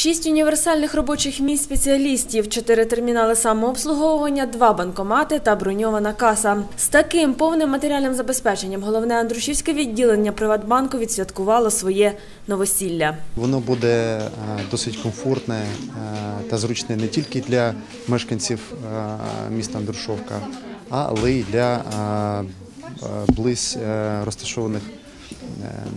Шість універсальних робочих місць спеціалістів, чотири термінали самообслуговування, два банкомати та броньована каса. З таким повним матеріальним забезпеченням головне Андрушівське відділення Приватбанку відсвяткувало своє новосілля. Воно буде е, досить комфортне е, та зручне не тільки для мешканців е, міста Андрушовка, але й для близь розташованих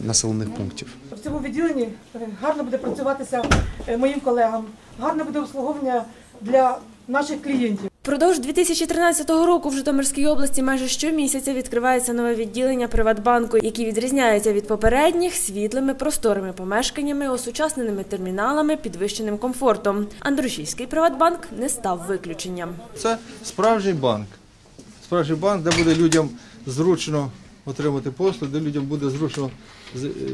населених пунктів. В цьому відділенні е, гарно буде працюватися е, моїм колегам, гарне буде обслуговування для наших клієнтів. Впродовж 2013 року в Житомирській області майже щомісяця відкривається нове відділення Приватбанку, які відрізняються від попередніх світлими просторими помешканнями, осучасненими терміналами, підвищеним комфортом. Андрушівський Приватбанк не став виключенням. Це справжній банк. Справжній банк, де буде людям зручно отримати послуг, де людям буде зручно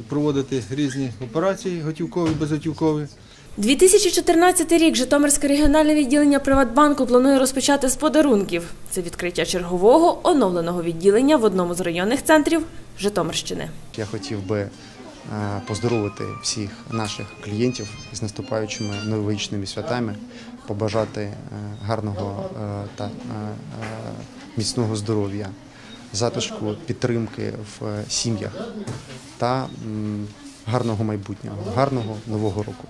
проводити різні операції, готівкові, безготівкові. 2014 рік Житомирське регіональне відділення Приватбанку планує розпочати з подарунків. Це відкриття чергового оновленого відділення в одному з районних центрів Житомирщини. Я хотів би е, поздоровити всіх наших клієнтів з наступаючими новорічними святами, побажати е, гарного е, та міцного здоров'я, затишку, підтримки в е, сім'ях та гарного майбутнього, гарного нового року.